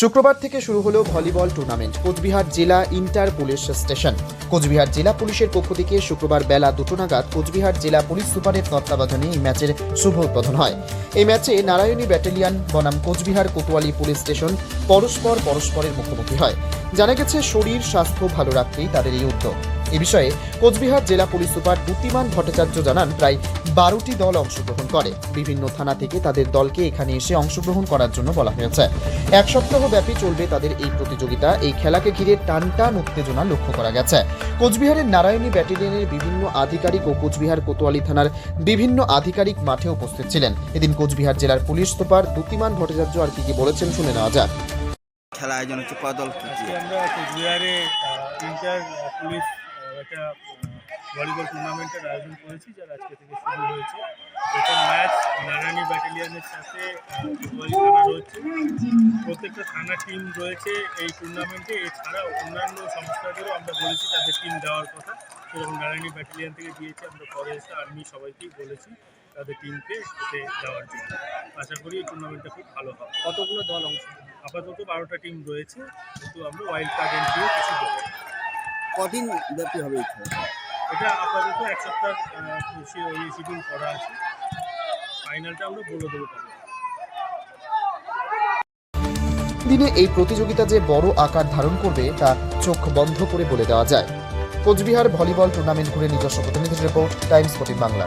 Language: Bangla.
শুক্রবার থেকে শুরু হলো ভলিবল টুর্নামেন্ট, কোচবিহার জেলা ইন্টার পুলিশ স্টেশন। কোচবিহার জেলা পুলিশের পক্ষ থেকে শুক্রবার বেলা দুটো নাগাদ কোচবিহার জেলা পুলিশ সুপারের তত্ত্বাবধানে এই ম্যাচের শুভ উদ্বোধন হয়। এই ম্যাচে নারায়ণী ব্যাটালিয়ান বনাম কোচবিহার কোটোয়ালি পুলিশ স্টেশন পরস্পর পরস্পরের মুখোমুখি হয়। জানা গেছে, শরীর, স্বাস্থ্য ভালো রাখতেই তাদের এই উদ্যোগ। এ বিষয়ে কোচবিহার জেলা পুলিশ সুপার দ্যুতিমান ভট্টাচার্য জানান প্রায় বারোটি দল অংশগ্রহণ করে। বিভিন্ন থানা থেকে তাদের দলকে এখানে এসে অংশগ্রহণ করার জন্য বলা হয়েছে। এক সপ্তাহ ব্যাপী চলবে তাদের এই প্রতিযোগিতা। এই খেলাকে ঘিরে টান টান উত্তেজনা লক্ষ্য করা গেছে। কোচবিহারের নারায়ণী ব্যাটালিয়নের বিভিন্ন আধিকারিক ও কোচবিহার কোতোয়ালি থানার বিভিন্ন আধিকারিক মাঠে উপস্থিত ছিলেন। এদিন কোচবিহার জেলার পুলিশ সুপার দ্যুতিমান ভট্টাচার্য আর কি কি বলেছেন শুনে নেওয়া যাক। খেলা আয়োজন হচ্ছে কদল কি আমরা কোচবিহারে ইন্টার পুলিশ আহ, একটা ভলিবল টুর্নামেন্টের আয়োজন করেছি যার আজকে থেকে শুরু হয়েছে। প্রথম ম্যাচ নারায়ণী ব্যাটালিয়নের সাথে কোতোয়ালি রয়েছে। প্রত্যেকটা থানা টিম রয়েছে এই টুর্নামেন্টে এছাড়া অন্যান্য সংস্থাদেরও আমরা বলেছি তাদের টিম দেওয়ার কথা। সেরকম নারায়ণী ব্যাটালিয়ন থেকে দিয়েছি আমরা ফরেস্ট আর্মি সবাইকেই বলেছি তাদের টিমকে এতে দেওয়ার জন্য। আশা করি এই টুর্নামেন্টটা খুব ভালো হবে। কতগুলো দল অংশ আপাতত বারোটা টিম রয়েছে কিন্তু আমরা ওয়াইল্ড কার্ড এন্ট্রিও কিছু দেবো। কদিন ব্যাপী হবে এই খেলা এটা আপাতত এক সপ্তাহ শিডিউল করা আছে। ফাইনালটা আমরা বলে দেবো দিনে এই প্রতিযোগিতা যে বড় আকার ধারণ করবে তা চোখ বন্ধ করে বলে দেওয়া যায়। কোচবিহার ভলিবল টুর্নামেন্ট ঘুরে নিজস্ব প্রতিনিধির রিপোর্ট টাইমস ফোর্টিন বাংলা।